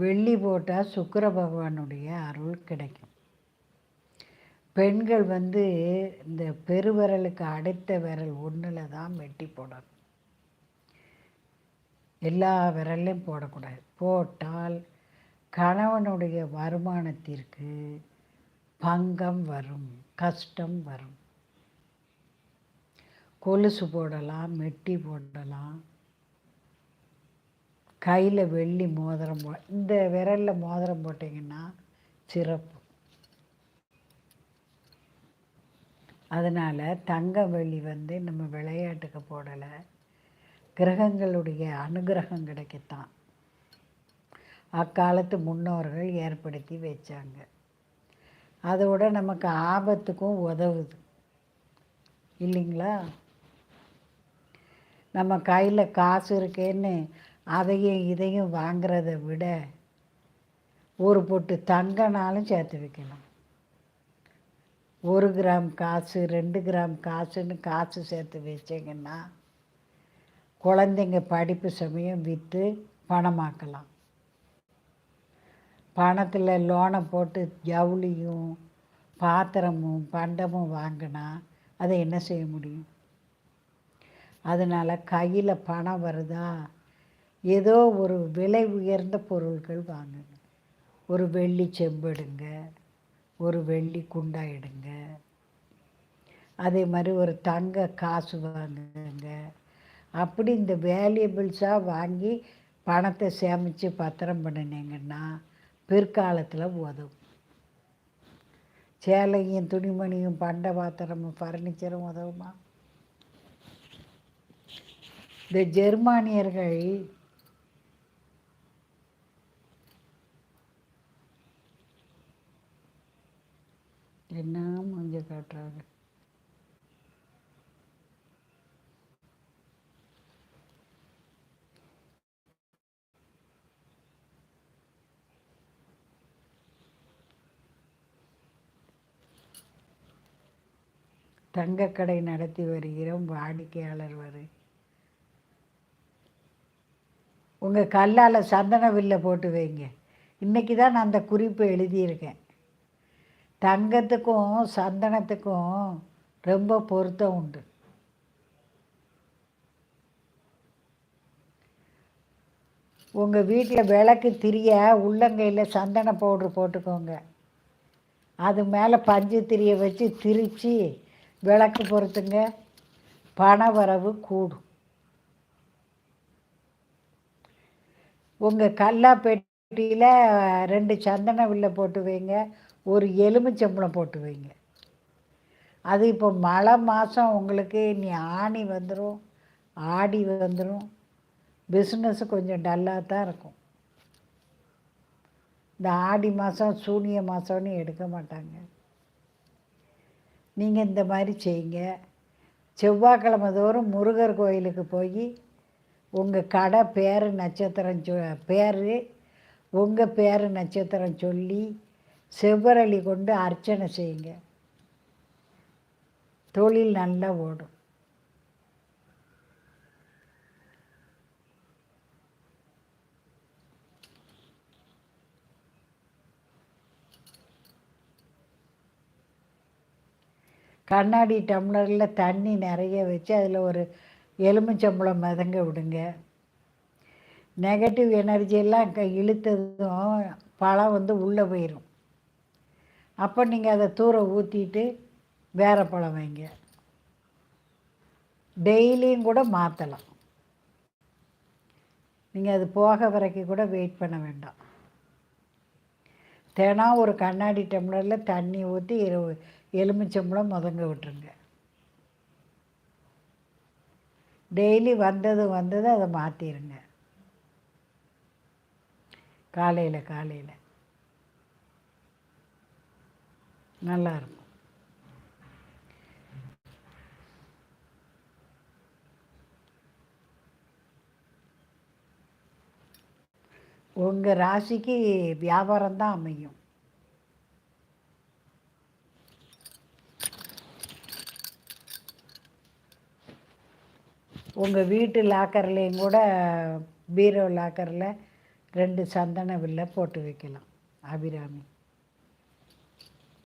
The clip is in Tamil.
வெள்ளி போட்டால் சுக்கர பகவானுடைய அருள் கிடைக்கும். பெண்கள் வந்து இந்த பெருவிரலுக்கு அடுத்த விரல் ஒன்றில் தான் வெட்டி போடணும். எல்லா விரல்லையும் போடக்கூடாது. போட்டால் கணவனுடைய வருமானத்திற்கு பங்கம் வரும் கஷ்டம் வரும். கொலுசு போடலாம் மெட்டி போடலாம். கையில் வெள்ளி மோதிரம் போ இந்த விரலில் மோதிரம் போட்டிங்கன்னா சிறப்பு. அதனால் தங்க வெள்ளி வந்து நம்ம விளையாட்டுக்கு போடலை. கிரகங்களுடைய அனுகிரகம் கிடைக்கத்தான். அக்காலத்து முன்னோர்கள் ஏற்படுத்தி வச்சாங்க. அதோட நமக்கு ஆபத்துக்கும் உதவுது. இல்லைங்களா? நம்ம கையில் காசு இருக்கேன்னு அதையும் இதையும் வாங்கிறத விட ஒரு பொட்டு தங்கனாலும் சேர்த்து வைக்கலாம் ஒரு கிராம் காசு ரெண்டு கிராம் காசுன்னு காசு சேர்த்து வச்சிங்கன்னா குழந்தைங்க படிப்பு சமயம் விற்று பணமாக்கலாம். பணத்தில் லோனை போட்டு ஜவுளியும் பாத்திரமும் பண்டமும் வாங்கினா அதை என்ன செய்ய முடியும்? அதனால் கையில் பணம் வருதா? ஏதோ ஒரு விலை உயர்ந்த பொருள்கள் வாங்குங்க. ஒரு வெள்ளி செம்பெடுங்க ஒரு வெள்ளி குண்டா எடுங்க. அதே மாதிரி ஒரு தங்க காசு வாங்குங்க. அப்படி இந்த வேல்யூபிள்ஸாக வாங்கி பணத்தை சேமித்து பத்திரம் பண்ணினீங்கன்னா பிற்காலத்தில் உதவும். சேலையும் துணிமணியும் பண்ட பாத்திரமும் ஃபர்னிச்சரும் உதவுமா? இந்த ஜெர்மானியர்கள் என்ன மூஞ்ச காட்டுறாங்க? தங்கக்கடை நடத்தி வருகிறோம். வாடிக்கையாளர் வரு. உங்கள் கல்லால் சந்தன வில்லை போட்டு வைங்க. இன்றைக்கி தான் நான் அந்த குறிப்பை எழுதியிருக்கேன். தங்கத்துக்கும் சந்தனத்துக்கும் ரொம்ப பொருத்தம் உண்டு. உங்கள் வீட்டில் விளக்கு திரிய உள்ளங்கையில் சந்தன பவுட்ரு போட்டுக்கோங்க. அது மேலே பஞ்சு திரியை வச்சு திரித்து விளக்கு பொறுத்துங்க பண வரவு கூடும். உங்கள் கல்லா பெட்டியில் ரெண்டு சந்தன வில்லை போட்டு வைங்க. ஒரு எலுமிச்சம்பளம் போட்டு வைங்க. அது இப்போ மழை மாதம் உங்களுக்கு நீ ஆணி வந்துடும் ஆடி வந்துடும் பிஸ்னஸ் கொஞ்சம் டல்லாக தான் இருக்கும். இந்த ஆடி மாதம் சூனிய மாதம்னு எடுக்க மாட்டாங்க. நீங்கள் இந்த மாதிரி செய்யுங்க. செவ்வாய்க்கிழமை தோறும் முருகர் கோயிலுக்கு போய் உங்கள் கடை பேர் நட்சத்திரம் சொ பேர் உங்கள் பேர் நட்சத்திரம் சொல்லி செவ்வரளி கொண்டு அர்ச்சனை செய்யுங்க. தொழில் நல்லா ஓடும். கண்ணாடி டம்ளரில் தண்ணி நிறைய வச்சு அதில் ஒரு எலுமிச்சம்பழம் மிதங்க விடுங்க. நெகட்டிவ் எனர்ஜியெல்லாம் க இழுத்ததும் பழம் வந்து உள்ளே போயிடும் அப்போ நீங்கள் அதை தூர ஊற்றிட்டு வேறு பழம் வைங்க. டெய்லியும் கூட மாற்றலாம் நீங்கள் அது போக வரைக்கும் கூட வெயிட் பண்ண வேண்டாம். தினம் ஒரு கண்ணாடி டம்ளரில் தண்ணி ஊற்றி இரு எலுமிச்சம்பழம் முதங்க விட்டுருங்க. டெய்லி வந்தது வந்தது அதை மாற்றிடுங்க காலையில் காலையில். நல்லாயிருக்கும். உங்கள் ராசிக்கு வியாபாரம் தான் அமையும். உங்கள் வீட்டு லாக்கர்லேயும் கூட பீரோ லாக்கரில் ரெண்டு சந்தன வில்லை போட்டு வைக்கலாம் அபிராமி.